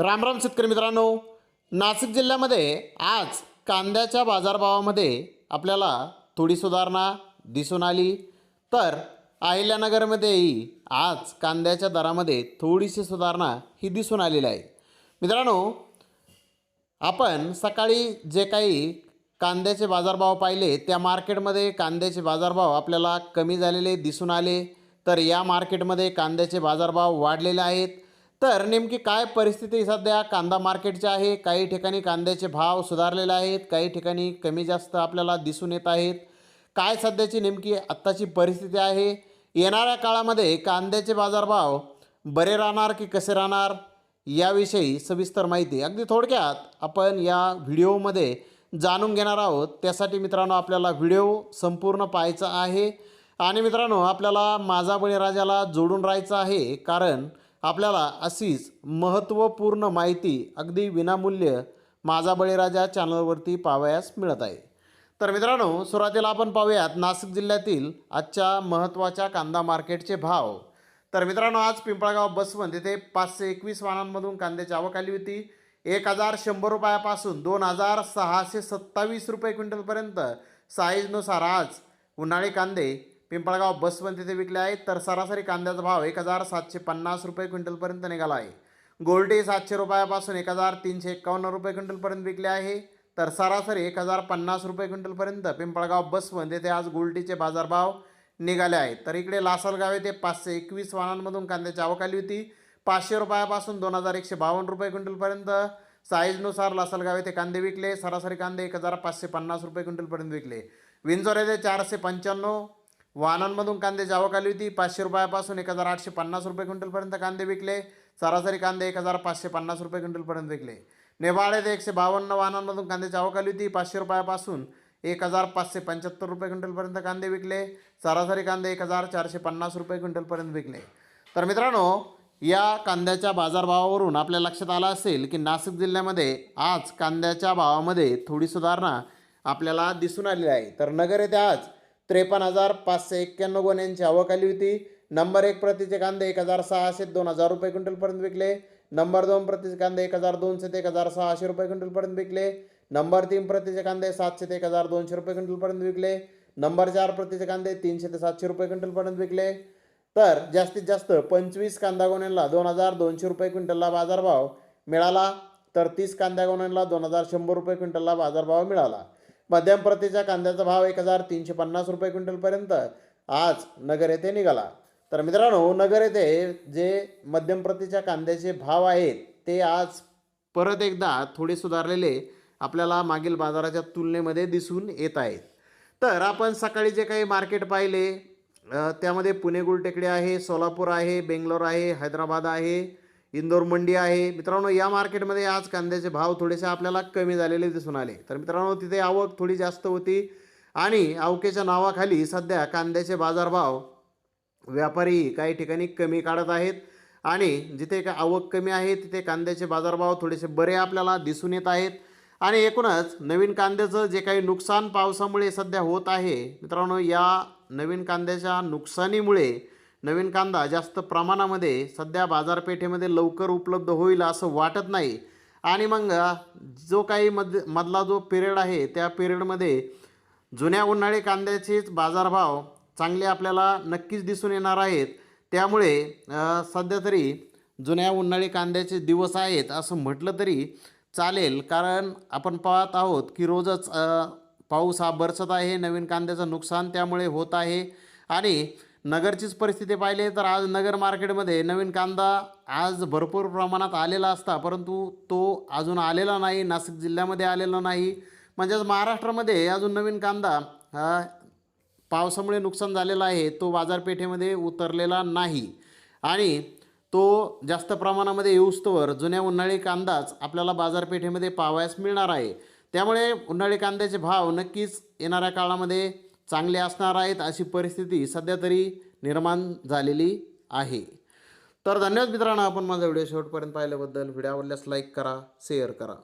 रामराम शेतकरी मित्रांनो. नाशिक जिल्ह्यामध्ये आज कांद्याच्या बाजारभावामध्ये आपल्याला थोडी सुधारणा दिसून आली. तर अहिल्यानगरमध्येही आज कांद्याच्या दरामध्ये थोडीशी सुधारणा ही दिसून आलेली आहे. मित्रांनो आपण सकाळी जे काही कांद्याचे बाजारभाव पाहिले त्या मार्केटमध्ये कांद्याचे बाजारभाव आपल्याला कमी झालेले दिसून आले. तर या मार्केटमध्ये कांद्याचे बाजारभाव वाढलेले आहेत. तर नेमकी काय परिस्थिती सध्या? कांदा मार्केटची आहे काही ठिकाणी कांद्याचे भाव सुधारलेले आहेत काही ठिकाणी कमी जास्त आपल्याला दिसून येत आहेत. काय सध्याची नेमकी आत्ताची परिस्थिती आहे? येणाऱ्या काळामध्ये कांद्याचे बाजारभाव बरे राहणार की कसे राहणार? याविषयी सविस्तर माहिती अगदी थोडक्यात आपण या व्हिडिओमध्ये जाणून घेणार आहोत. त्यासाठी मित्रांनो आपल्याला व्हिडिओ संपूर्ण पाहायचा आहे. आणि मित्रांनो आपल्याला माझा बळीराजाला जोडून राहायचं आहे. कारण आपल्याला अशीच महत्त्वपूर्ण माहिती अगदी विनामूल्य माझा बळीराजा चॅनलवरती पाहावयास मिळत आहे. तर मित्रांनो सुरुवातीला आपण पाहूयात नाशिक जिल्ह्यातील आजच्या महत्त्वाच्या कांदा मार्केटचे भाव. तर मित्रांनो आज पिंपळगाव बसवंत येथे पाचशे एकवीस वाहनांमधून कांद्याची आवक आली होती. एक हजार शंभर रुपयापासून दोन हजार सहाशे सत्तावीस रुपये क्विंटलपर्यंत साईजनुसार आज उन्हाळी कांदे पिंपळगाव बसवंत येथे विकले आहेत तर सरासरी कांद्याचा भाव एक हजार सातशे पन्नास रुपये क्विंटलपर्यंत निघाला आहे. गोल्डी सातशे रुपयापासून एक हजार तीनशे एकावन्न रुपये क्विंटलपर्यंत विकले आहे. तर सरासरी एक हजार पन्नास रुपये क्विंटलपर्यंत पिंपळगाव बसवंत येथे आज गोल्टीचे बाजारभाव निघाले आहेत. तर इकडे लासलगाव येथे पाचशे एकवीस वाहनांमधून कांद्याची आवक आली होती. पाचशे रुपयापासून दोन हजार एकशे बावन्न रुपये क्विंटलपर्यंत. साईजनुसार लासलगाव येथे कांदे विकले. सरासरी कांदे एक हजार पाचशे पन्नास रुपये क्विंटलपर्यंत विकले. विंजोर येथे चारशे पंच्याण्णव. वाहनांमधून कांद्याची आवक आली होती. पाचशे रुपयापासून एक हजार आठशे पन्नास रुपये क्विंटलपर्यंत कांदे विकले. सरासरी कांदे एक हजार पाचशे पन्नास रुपये क्विंटलपर्यंत विकले. नेवाळ येथे एकशे बावन्न वाहनांमधून कांद्याची आवक आली होती. पाचशे रुपयापासून एक हजार पाचशे पंच्याहत्तर रुपये क्विंटलपर्यंत कांदे विकले. सरासरी कांदे एक हजार चारशे पन्नास रुपये क्विंटलपर्यंत विकले. तर मित्रांनो या कांद्याच्या बाजारभावावरून आपल्या लक्षात आलं असेल की नाशिक जिल्ह्यामध्ये आज कांद्याच्या भावामध्ये थोडी सुधारणा आपल्याला दिसून आलेली आहे. तर नगर येथे आज त्रेपन्न हजार पाचशे एक्क्याण्णव गोण्यांची आवक आली होती. नंबर एक प्रतीचे कांदे एक हजार सहाशे दोन हजार रुपये क्विंटलपर्यंत विकले. नंबर दोन प्रतीचे कांदे एक हजार दोनशे ते एक हजार सहाशे रुपये क्विंटलपर्यंत विकले. नंबर तीन प्रतीचे कांदे सातशे ते एक हजार दोनशे रुपये क्विंटलपर्यंत विकले. नंबर चार प्रतीचे कांदे तीनशे ते सातशे रुपये क्विंटलपर्यंत विकले. तर जास्तीत जास्त पंचवीस कांदा गोण्यांना दोन हजार दोनशे रुपये क्विंटलला बाजारभाव मिळाला. तर तीस कांद्या गोण्यांना दोन हजार शंभर रुपये क्विंटलला बाजारभाव मिळाला. मध्यम प्रतीच्या कांद्याचा भाव एक हजार तीनशे पन्नास रुपये क्विंटलपर्यंत आज नगर येथे निघाला. तर मित्रांनो नगर येथे जे मध्यम प्रतीच्या कांद्याचे भाव आहेत ते आज परत एकदा थोडे सुधारलेले आपल्याला मागील बाजाराच्या तुलनेमध्ये दिसून येत आहेत. तर आपण सकाळी जे काही मार्केट पाहिले त्यामध्ये पुणे गुलटेकडे आहे सोलापूर आहे बेंगलोर आहे हैदराबाद आहे इंदोर मंडी आहे. मित्रांनो या मार्केटमध्ये आज कांद्याचे भाव थोडेसे आपल्याला कमी झालेले दिसून आले. तर मित्रांनो तिथे आवक थोडी जास्त होती आणि आवकेच्या नावाखाली सध्या कांद्याचे बाजारभाव व्यापारी काही ठिकाणी कमी काढत आहेत आणि जिथे का आवक कमी आहे तिथे कांद्याचे बाजारभाव थोडेसे बरे आपल्याला दिसून येत आहेत. आणि एकूणच नवीन कांद्याचं जे काही नुकसान पावसामुळे सध्या होत आहे मित्रांनो या नवीन कांद्याच्या नुकसानीमुळे नवीन कांदा जास्त प्रमाणामध्ये सध्या बाजारपेठेमध्ये लवकर उपलब्ध होईल असं वाटत नाही. आणि मग जो काही मध मधला जो पिरियड आहे त्या पिरियडमध्ये जुन्या उन्हाळी कांद्याचेच बाजारभाव चांगले आपल्याला नक्कीच दिसून येणार आहेत. त्यामुळे सध्या तरी जुन्या उन्हाळी कांद्याचे दिवस आहेत असं म्हटलं तरी चालेल. कारण आपण पाहत आहोत की रोजच पाऊस हा बरसत आहे नवीन कांद्याचं नुकसान त्यामुळे होत आहे. आणि नगरचीच परिस्थिती पाहिली तर आज नगर मार्केटमध्ये नवीन कांदा आज भरपूर प्रमाणात आलेला असता परंतु तो अजून आलेला नाही नाशिक जिल्ह्यामध्ये आलेला नाही. म्हणजेच महाराष्ट्रामध्ये अजून नवीन कांदा हा पावसामुळे नुकसान झालेलं आहे तो बाजारपेठेमध्ये उतरलेला नाही. आणि तो जास्त प्रमाणामध्ये येऊस्तवर जुन्या उन्हाळी कांदाच आपल्याला बाजारपेठेमध्ये पाहावयास मिळणार आहे. त्यामुळे उन्हाळी कांद्याचे भाव नक्कीच येणाऱ्या काळामध्ये चांगले असणार आहेत अशी परिस्थिती सध्या तरी निर्माण झालेली आहे. तर धन्यवाद मित्रांनो आपण माझा व्हिडिओ शेवटपर्यंत पाहिल्याबद्दल. व्हिडिओ आवडल्यास लाईक करा शेअर करा.